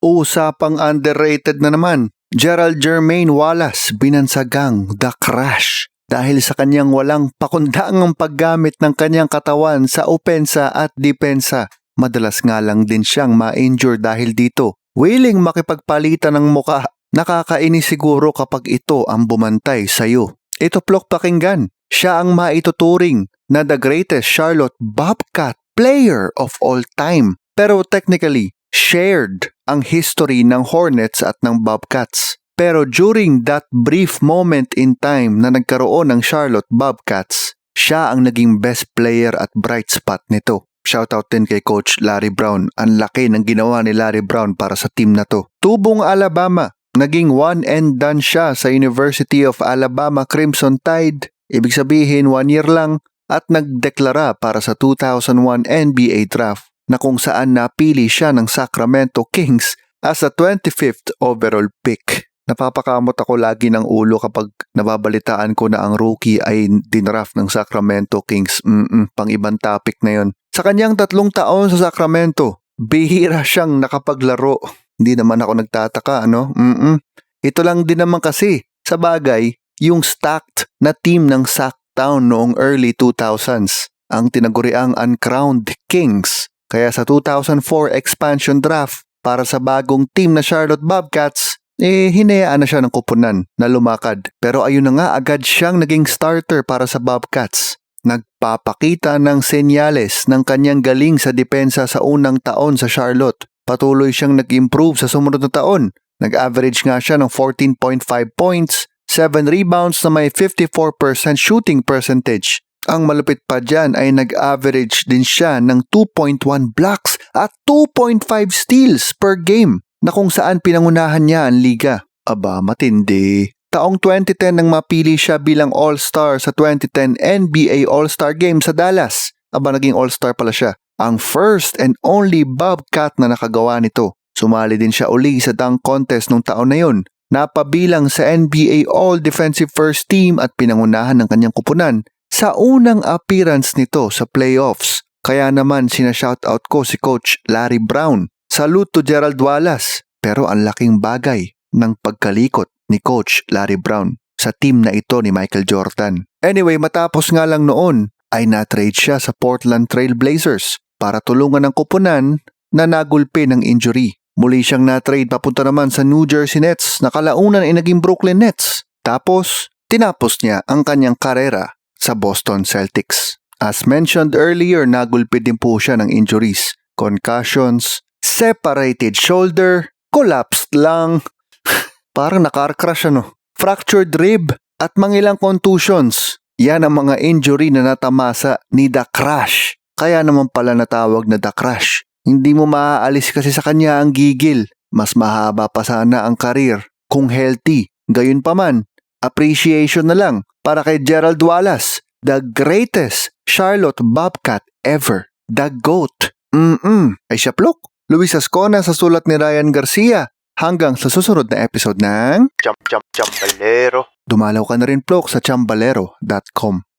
Usapang underrated na naman. Gerald Jermaine Wallace binansagang The Crash dahil sa kanyang walang pakundangang paggamit ng kanyang katawan sa opensa at depensa. Madalas nga lang din siyang ma-injure dahil dito. Willing makipagpalitan ng muka. Nakakainis siguro kapag ito ang bumantay sa'yo. Ito plok pakinggan. Siya ang maituturing na the greatest Charlotte Bobcat player of all time. Pero technically, shared ang history ng Hornets at ng Bobcats. Pero during that brief moment in time na nagkaroon ng Charlotte Bobcats, siya ang naging best player at bright spot nito. Shoutout din kay Coach Larry Brown. Ang laki ng ginawa ni Larry Brown para sa team na to. Tubong Alabama, naging one and done siya sa University of Alabama Crimson Tide. Ibig sabihin one year lang at nagdeklara para sa 2001 NBA Draft na kung saan napili siya ng Sacramento Kings as a 25th overall pick. Napapakamot ako lagi ng ulo kapag nababalitaan ko na ang rookie ay dinraft ng Sacramento Kings. Mm-mm, pang ibang topic na yon. Sa kanyang tatlong taon sa Sacramento, bihira siyang nakapaglaro. Hindi naman ako nagtataka, ano? Mm-mm. Ito lang din naman kasi, sa bagay, yung stacked na team ng Sacktown noong early 2000s, ang tinaguriang uncrowned Kings. Kaya sa 2004 expansion draft, para sa bagong team na Charlotte Bobcats, eh hinayaan na siya ng kupunan na lumakad. Pero ayun na nga agad siyang naging starter para sa Bobcats. Nagpapakita ng senyales ng kanyang galing sa depensa sa unang taon sa Charlotte. Patuloy siyang nag-improve sa sumunod na taon. Nag-average nga siya ng 14.5 points, 7 rebounds na may 54% shooting percentage. Ang malupit pa dyan ay nag-average din siya ng 2.1 blocks at 2.5 steals per game na kung saan pinangunahan niya ang liga. Aba, matindi. Taong 2010 nang mapili siya bilang All-Star sa 2010 NBA All-Star Game sa Dallas. Aba, naging All-Star pala siya. Ang first and only Bobcat na nakagawa nito. Sumali din siya uli sa dunk contest nung taon na yon. Napabilang sa NBA All Defensive First Team at pinangunahan ng kanyang kupunan sa unang appearance nito sa playoffs. Kaya naman sina-shoutout ko si Coach Larry Brown Salute Gerald Wallace. Pero ang laking bagay ng pagkalikot ni Coach Larry Brown sa team na ito ni Michael Jordan. Anyway, matapos nga lang noon ay na-trade siya sa Portland Trail Blazers para tulungan ng kupunan na nagulpi ng injury. Muli siyang na-trade papunta naman sa New Jersey Nets na kalaunan ay naging Brooklyn Nets. Tapos, tinapos niya ang kanyang karera sa Boston Celtics. As mentioned earlier, nagulpi din po siya ng injuries, concussions, separated shoulder, collapsed lang, parang nakar-crash ano, fractured rib, at mangilang contusions. Yan ang mga injury na natamasa ni The Crash. Kaya naman pala natawag na The Crash. Hindi mo maaalis kasi sa kanya ang gigil. Mas mahaba pa sana ang karir kung healthy. Gayun pa man, appreciation na lang para kay Gerald Wallace, the greatest Charlotte Bobcat ever. The GOAT. Mm-mm. Ay siya plok. Luis Ascona sa sulat ni Ryan Garcia. Hanggang sa susunod na episode ng Jump, jump, jump. Dumalaw ka na rin plok sa chambalero.com.